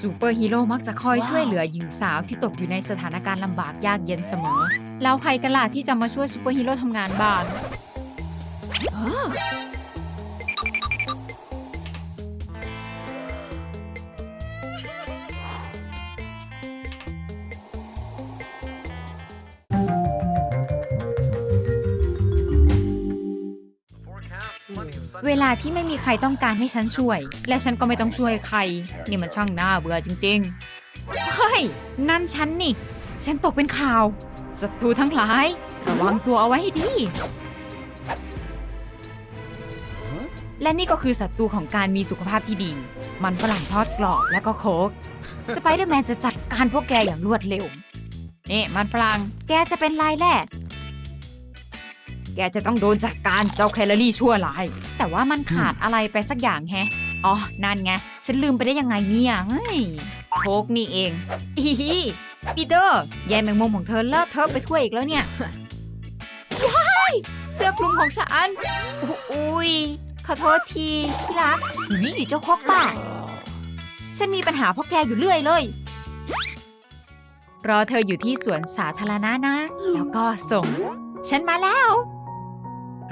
ซูเปอร์ฮีโร่มักจะคอยช่วยเหลือหญิงสาวที่ตกอยู่ในสถานการณ์ลำบากยากเย็นเสมอ แล้วใครกันล่ะที่จะมาช่วยซูเปอร์ฮีโร่ทำงานบ้าง เวลาที่ไม่มีใครต้องการให้ฉันช่วย และฉันก็ไม่ต้องช่วยใคร นี่มันช่างน่าเบื่อจริงๆ เฮ้ย นั่นฉันนี่ ฉันตกเป็นข่าวศัตรูทั้งหลาย ระวังตัวเอาไว้ให้ดี และนี่ก็คือศัตรูของการมีสุขภาพที่ดี มันฝรั่งทอดกรอบและก็โคกสไปเดอร์แมนจะจัดการพวกแกอย่างรวดเร็วนี่มันฝรั่งแกจะเป็นลายแรก แกจะต้องโดนจัดการเจ้าแคลอรี่ชั่วร้าย แต่ว่ามันขาดอะไรไปสักอย่างแฮะ อ๋อ นั่นไง ฉันลืมไปได้ยังไงเนี่ยเฮ้ยโคกนี่เองอีฮีปีเตอร์ยายแมงมุมของเธอเลิกเธอะไปทั่วอีกแล้วเนี่ยว้ายเสื้อคลุมของฉัน อุอุ้ยขอโทษทีที่รักนี่เจ้าโคกบ้าฉันมีปัญหาเพราะแกอยู่เรื่อยเลย รอเธออยู่ที่สวนสาธารณะนะ แล้วก็ส่ง ฉันมาแล้ว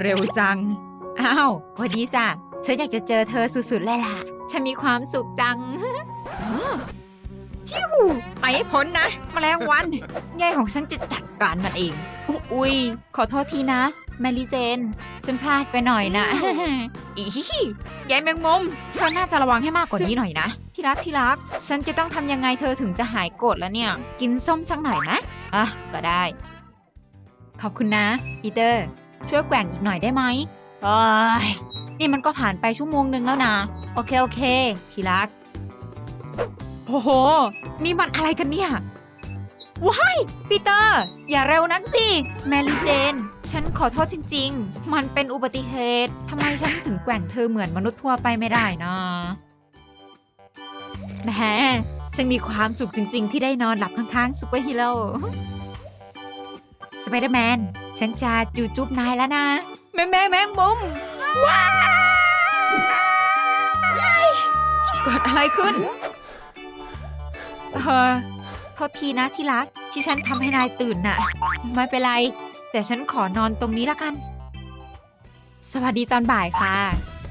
เร็วจัง อ้าวสวัสดีจ้ะฉันอยากจะเจอเธอสุดๆเลยล่ะ ฉันมีความสุขจังชิวไปให้พ้นนะแมลงวันยายของฉันจะจัดการมันเองออุ้ยขอโทษทีนะ แมรี่เจน ฉันพลาดไปหน่อยนะ อียายแมงมุมเธอน่าจะระวังให้มากกว่านี้หน่อยนะที่รักที่รัก ฉันจะต้องทำยังไงเธอถึงจะหายโกรธแล้วเนี่ย กินส้มสักหน่อยนะอะก็ได้ ขอบคุณนะปีเตอร์ ช่วยแกว่งอีกหน่อยได้ไหมโอ้ยนี่มันก็ผ่านไปชั่วโมงหนึ่งแล้วนะ โอเค โอเค ทีรัก โอ้โห นี่มันอะไรกันเนี่ย ว้าย ปีเตอร์ อย่าเร็วนักสิ แมรี่เจน ฉันขอโทษจริง ๆ มันเป็นอุบัติเหตุ ทำไมฉันถึงแกว่งเธอเหมือนมนุษย์ทั่วไปไม่ได้นะแหมฉันมีความสุขจริง ๆ ที่ได้นอนหลับข้างๆซูเปอร์ฮีโร่ สไปเดอร์แมน ฉันจะจูจุบนายแล้วนะ แม่แม่แมงมุม ว้ายเกิดอะไรขึ้น เออโทษทีนะที่รัก ที่ฉันทำให้นายตื่นน่ะ ไม่เป็นไร แต่ฉันขอนอนตรงนี้ละกัน สวัสดีตอนบ่ายค่ะ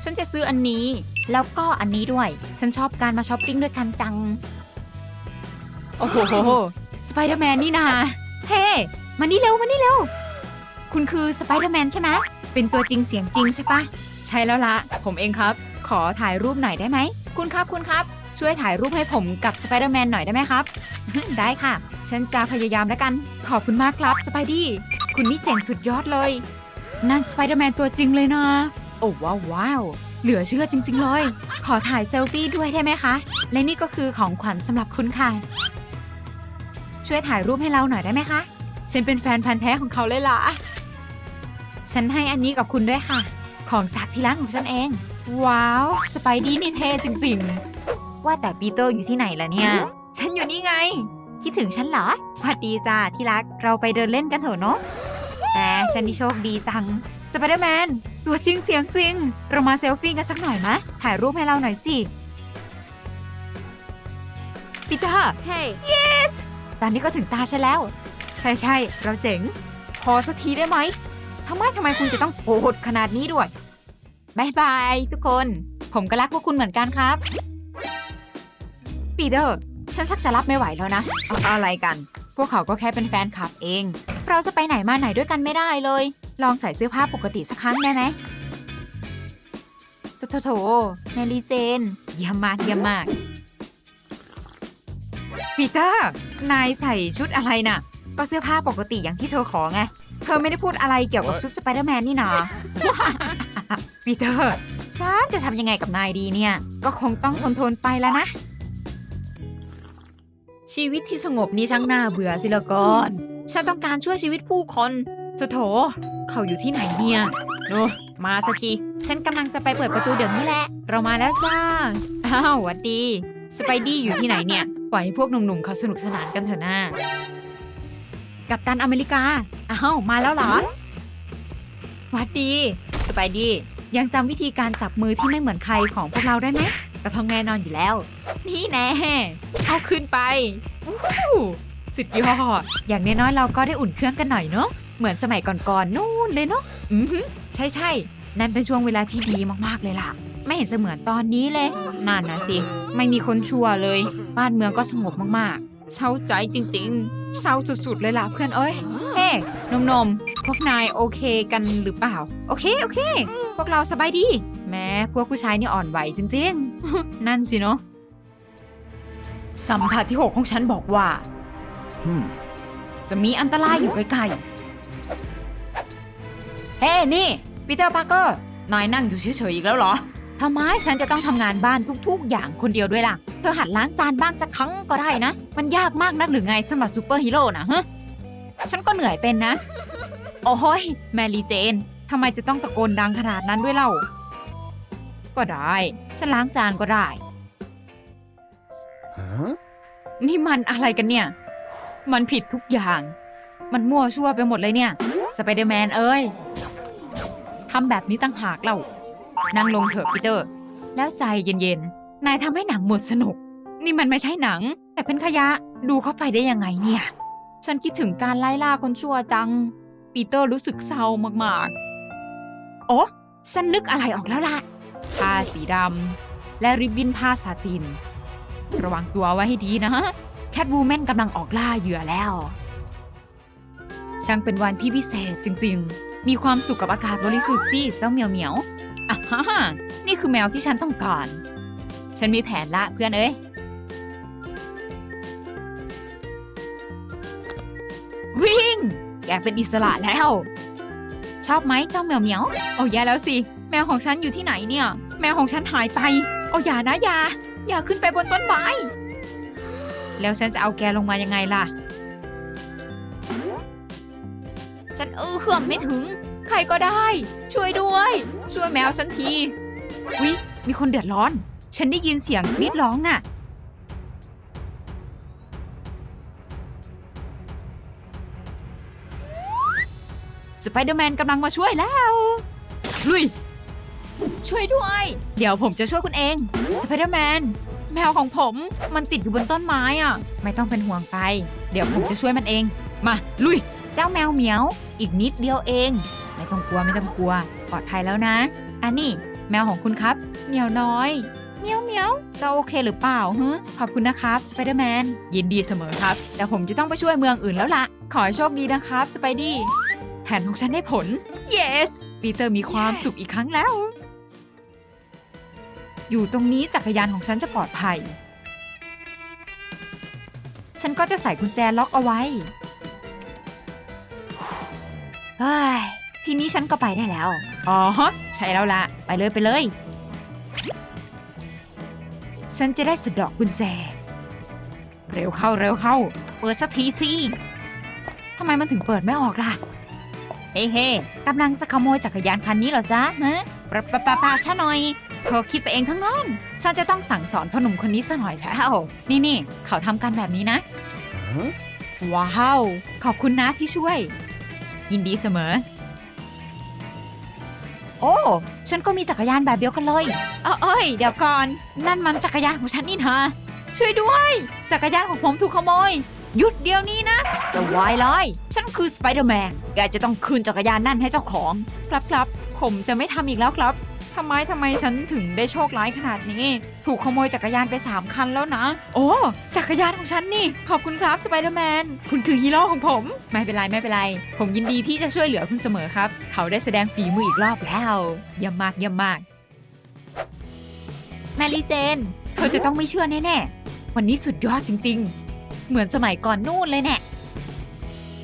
ฉันจะซื้ออันนี้ แล้วก็อันนี้ด้วย ฉันชอบการมาช้อปปิ้งด้วยกันจัง โอ้โห สไปเดอร์แมนนี่นา เฮ้ มานี่เร็วมานี่เร็ว คุณคือสไปเดอร์แมนใช่ไหมเป็นตัวจริงเสียงจริงใช่ปะใช่แล้วละผมเองครับ ขอถ่ายรูปหน่อยได้ไหม คุณครับคุณครับ ช่วยถ่ายรูปให้ผมกับสไปเดอร์แมนหน่อยได้ไหมครับ ได้ค่ะ ฉันจะพยายามแล้วกัน ขอบคุณมากครับสไปดี้คุณนี่เจ๋งสุดยอดเลย นั่นสไปเดอร์แมนตัวจริงเลยนะ โอ้ว้าวว้าวเหลือเชื่อจริง ๆ เลย ขอถ่ายเซลฟี่ด้วยได้ไหมคะ และนี่ก็คือของขวัญสำหรับคุณค่ะ ช่วยถ่ายรูปให้เราหน่อยได้ไหมคะ ฉันเป็นแฟนพันธ์แท้ของเขาเลยล่ะ ฉันให้อันนี้กับคุณด้วยค่ะ ของสักที่ร้านของฉันเอง ว้าว สไปดี้นี่เท่จริงๆ ว่าแต่ปีเตอร์อยู่ที่ไหนล่ะเนี่ย ฉันอยู่นี่ไง คิดถึงฉันเหรอสวัสดีจ้าที่รัก เราไปเดินเล่นกันเถอะเนาะแหมฉันนี่โชคดีจัง สไปเดอร์แมน ตัวจริงเสียงจริง เรามาเซลฟี่กันสักหน่อยมะ ถ่ายรูปให้เราหน่อยสิปีเตอร์ Hey. ตอนนี้ก็ถึงตาฉันแล้วใช่ใช่เราเจ๋งพอสักทีได้ไหมทำไมทำไมคุณจะต้องโกรธขนาดนี้ด้วยบายบายทุกคน ผมก็รักพวกคุณเหมือนกันครับ ปีเตอร์ ฉันชักจะรับไม่ไหวแล้วนะเอาอะไรกัน พวกเขาก็แค่เป็นแฟนคลับเอง เราจะไปไหนมาไหนด้วยกันไม่ได้เลย ลองใส่เสื้อผ้าปกติสักครั้งได้ไหมโถโถโถแมรี่เจน เยี่ยมมากเยี่ยมมาก ปีเตอร์ นายใส่ชุดอะไรน่ะ ก็เสื้อผ้าปกติอย่างที่เธอขอไง เธอไม่ได้พูดอะไรเกี่ยวกับชุดสไปเดอร์แมนนี่นาปีเตอร์ ฉันจะทำยังไงกับนายดีเนี่ย ก็คงต้องทนทนๆไปแล้วนะ ชีวิตที่สงบนี้ช่างน่าเบื่อสิละก่อน ฉันต้องการช่วยชีวิตผู้คนโถโถ เขาอยู่ที่ไหนเนี่ยโนมาสักที ฉันกำลังจะไปเปิดประตูเดี๋ยวนี้แหละ เรามาแล้วจ้า อ้าวหวัดดี สไปดี้อยู่ที่ไหนเนี่ย ปล่อยให้พวกหนุ่มๆเขาสนุกสนานกันเถอะนะ กับตันอเมริกาอ้าวมาแล้วเหรอวัดดีสไปดี้ยังจำวิธีการจับมือที่ไม่เหมือนใครของพวกเราได้ไหมก็ต้องแน่นอนอยู่แล้ว นี่แน่เอาขึ้นไปวู้ฮู้สุดยอด อย่างน้อยๆเราก็ได้อุ่นเครื่องกันหน่อยเนาะ เหมือนสมัยก่อนๆนู่นเลยเนาะ อือหือใช่ใช่ๆนั่นเป็นช่วงเวลาที่ดีมากๆเลยล่ะ ไม่เห็นเสมือนตอนนี้เลยนั่นนะสิ ไม่มีคนชั่วเลย บ้านเมืองก็สงบมากๆเศร้าใจจริง ๆ เศร้าสุดๆเลยล่ะเพื่อนเอ้ย เฮ้นมๆพวกนายโอเคกันหรือเปล่า โอเคโอเค พวกเราสบายดี แม้พวกผู้ชายนี่อ่อนไหวจริงๆ นั่นสิเนาะสัมผัสที่6ของฉันบอกว่า Hmm. จะมีอันตรายอยู่ใกล้ๆ เฮ้ นี่ปีเตอร์พาร์เกอร์ นายนั่งอยู่เฉยๆอีกแล้วเหรอ ทำไมฉันจะต้องทำงานบ้านทุกๆ อย่างคนเดียวด้วยล่ะ เธอหัดล้างจานบ้างสักครั้งก็ได้นะ มันยากมากนักหรือไงสำหรับซูเปอร์ฮีโร่นะฮะฉันก็เหนื่อยเป็นนะ โอ้ยแมรี่เจนทำไมจะต้องตะโกนดังขนาดนั้นด้วยเล่า ก็ได้ ฉันล้างจานก็ได้ Huh? นี่มันอะไรกันเนี่ย มันผิดทุกอย่าง มันมั่วชั่วไปหมดเลยเนี่ย สไปเดอร์แมนเอ้ยทำแบบนี้ตั้งหากเรา นั่งลงเถอะปีเตอร์ แล้วใจเย็นๆ นายทำให้หนังหมดสนุก นี่มันไม่ใช่หนัง แต่เป็นขยะ ดูเข้าไปได้ยังไงเนี่ย ฉันคิดถึงการไล่ล่าคนชั่วจัง ปีเตอร์รู้สึกเศร้ามากๆ โอ้ฉันนึกอะไรออกแล้วล่ะ ผ้าสีดำและริบบิ้นผ้าสาติน ระวังตัวไว้ให้ดีนะ แคทวูแมนกำลังออกล่าเหยื่อแล้ว ช่างเป็นวันที่พิเศษจริง ๆ มีความสุขกับอากาศบริสุทธิ์สิเจ้าเหมียวเหมียว อะฮ่านี่คือแมวที่ฉันต้องการ ฉันมีแผนละเพื่อนเอ้ย วิ่ง แกเป็นอิสระแล้ว ชอบไหมเจ้าเหมียวเหมียว โอ้แย่แล้วสิ แมวของฉันอยู่ที่ไหนเนี่ย แมวของฉันหายไป โอ้อย่านะอย่า อย่าขึ้นไปบนต้นไม้ แล้วฉันจะเอาแกลงมายังไงล่ะ ฉันเออเขื่อมไม่ถึง ใครก็ได้ ช่วยด้วย ช่วยแมวฉันทีวิมีคนเดือดร้อน ฉันได้ยินเสียงกรีดร้องน่ะ สไปเดอร์แมนกำลังมาช่วยแล้ว ลุย ช่วยด้วย เดี๋ยวผมจะช่วยคุณเอง สไปเดอร์แมน แมวของผมมันติดอยู่บนต้นไม้อะ ไม่ต้องเป็นห่วงไป เดี๋ยวผมจะช่วยมันเอง มา ลุย เจ้าแมวเหมียว อีกนิดเดียวเอง ไม่ต้องกลัวไม่ต้องกลัว ปลอดภัยแล้วนะอันนี้แมวของคุณครับเหมียวน้อยเมียวเมียวจะโอเคหรือเปล่าฮะขอบคุณนะครับสไปเดอร์แมนยินดีเสมอครับ แต่ผมจะต้องไปช่วยเมืองอื่นแล้วล่ะ ขอให้โชคดีนะครับสไปดี้แผนของฉันได้ผล yes ปีเตอร์มีความสุขอีกครั้งแล้ว อยู่ตรงนี้จักรยานของฉันจะปลอดภัย ฉันก็จะใส่กุญแจล็อกเอาไว้เฮ้ย ทีนี้ฉันก็ไปได้แล้ว อ๋อฮะใช่แล้วละไปเลยไปเลย ฉันจะได้สะเดอกกุญแจ เร็วเข้าเร็วเข้า เปิดสักทีสิทำไมมันถึงเปิดไม่ออกล่ะ เฮ้เฮ้กำลังจะขโมยจักรยานคันนี้เหรอจ๊ะฮะปะปะปะปะช้าหน่อยเธอคิดไปเองทั้งนั้น ฉันจะต้องสั่งสอนพ่อหนุ่มคนนี้ซะหน่อยแล้ว นี่นี่เขาทำกันแบบนี้นะ Huh? ว้าว ขอบคุณนะที่ช่วย ยินดีเสมอโอ้ ฉันก็มีจักรยานแบบเดียวกันเลย เอ้าเอ้ย เดี๋ยวก่อน นั่นมันจักรยานของฉันนี่นะช่วยด้วย จักรยานของผมถูกขโมย หยุดเดี๋ยวนี้นะ จะวายเลยฉันคือสไปเดอร์แมน แกจะต้องคืนจักรยานนั่นให้เจ้าของ ครับครับผมจะไม่ทำอีกแล้วครับ ทำไมทำไมฉันถึงได้โชคร้ายขนาดนี้ ถูกขโมยจักรยานไปสามคันแล้วนะ โอ้จักรยานของฉันนี่ ขอบคุณครับสไปเดอร์แมนคุณคือฮีโร่ของผม ไม่เป็นไรไม่เป็นไร ผมยินดีที่จะช่วยเหลือคุณเสมอครับ เขาได้แสดงฝีมืออีกรอบแล้วเยี่ยมมากเยี่ยมมาก แมรี่เจน เธอจะต้องไม่เชื่อแน่ๆวันนี้สุดยอดจริง ๆ เหมือนสมัยก่อนนู่นเลยแน่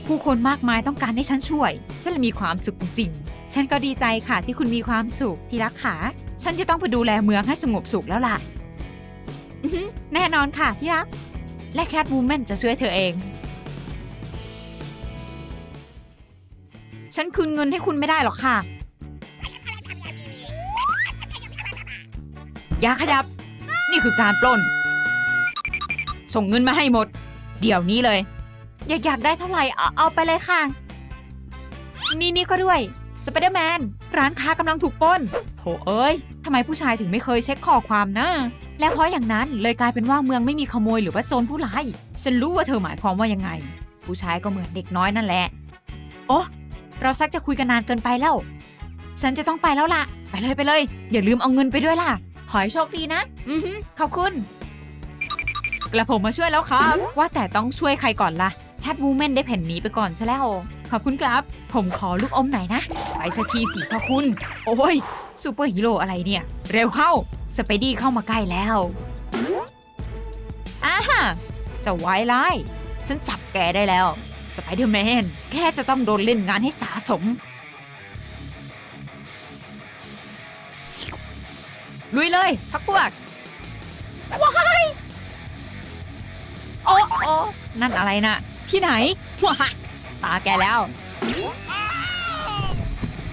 ผู้คนมากมายต้องการให้ฉันช่วย ฉันเลยมีความสุขจริงๆ ฉันก็ดีใจค่ะที่คุณมีความสุขที่รักขาฉันจะต้องไปดูแลเมืองให้สงบสุขแล้วล่ะอื้อหือแน่นอนค่ะที่รัก และแคทวูแมนจะช่วยเธอเอง ฉันคืนเงินให้คุณไม่ได้หรอกค่ะ อย่าขยับ นี่คือการปล้น ส่งเงินมาให้หมด เดี๋ยวนี้เลย อยากอยากได้เท่าไหร่เอาเอาไปเลยค่ะ นี่นี่ก็ด้วย สไปเดอร์แมนร้านค้ากำลังถูกปล้นโถเอ้ยทำไมผู้ชายถึงไม่เคยเช็คข้อความนะ และเพราะอย่างนั้นเลยกลายเป็นว่าเมืองไม่มีขโมยหรือว่าโจรผู้ร้ายฉันรู้ว่าเธอหมายความว่ายังไง ผู้ชายก็เหมือนเด็กน้อยนั่นแหละ โอ้เราซักจะคุยกันนานเกินไปแล้ว ฉันจะต้องไปแล้วล่ะ ไปเลยไปเลย อย่าลืมเอาเงินไปด้วยล่ะ ขอให้โชคดีนะ อือฮึขอบคุณกระผมมาช่วยแล้วครับ ว่าแต่ต้องช่วยใครก่อนล่ะแคทวูแมนได้แผ่นนี้ไปก่อนซะแล้ว ขอบคุณครับ ผมขอลูกอมหน่อยนะ ไปสักทีสิพ่อคุณ โอ้ยซูเปอร์ฮีโร่อะไรเนี่ย เร็วเข้า สไปดี้เข้ามาใกล้แล้วอาฮะสวายไลท์ฉันจับแกได้แล้ว สไปเดอร์แมน แค่จะต้องโดนเล่นงานให้สาสม ลุยเลยพักพวกว้ายโอ้โอ้นั่นอะไรนะที่ไหนว้า ตาแกแล้ว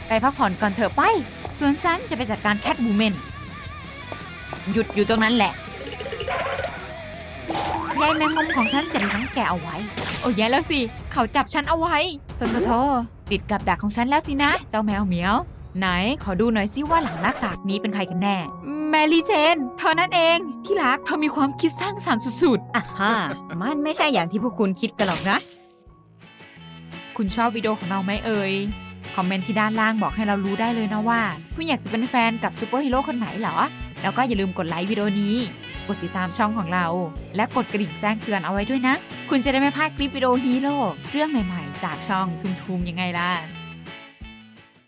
ไปพักผ่อนก่อนเถอะไป ส่วนฉันจะไปจัดการแคทบูเมน หยุดอยู่ตรงนั้นแหละยายแมงมุมของฉันจะล้างแกเอาไว้ โอ้ยแย่แล้วสิ เขาจับฉันเอาไว้โถโถโถติดกับดักของฉันแล้วสินะ เจ้าแมวเหมียว ไหนขอดูหน่อยสิว่าหลังหน้ากากนี้เป็นใครกันแน่ แมรี่เจน เธอนั่นเอง ที่รักเธอมีความคิดสร้างสรรค์สุดๆอะฮะมันไม่ใช่อย่างที่พวกคุณคิดกันหรอกนะ คุณชอบวิดีโอของเราไหมเอ่ย คอมเมนต์ที่ด้านล่างบอกให้เรารู้ได้เลยนะว่า คุณอยากจะเป็นแฟนกับซูเปอร์ฮีโร่คนไหนเหรอ แล้วก็อย่าลืมกดไลค์วิดีโอนี้ กดติดตามช่องของเรา และกดกระดิ่งแจ้งเตือนเอาไว้ด้วยนะ คุณจะได้ไม่พลาดคลิปวิดีโอฮีโร่เรื่องใหม่ๆ จากช่องทุมๆยังไงล่ะ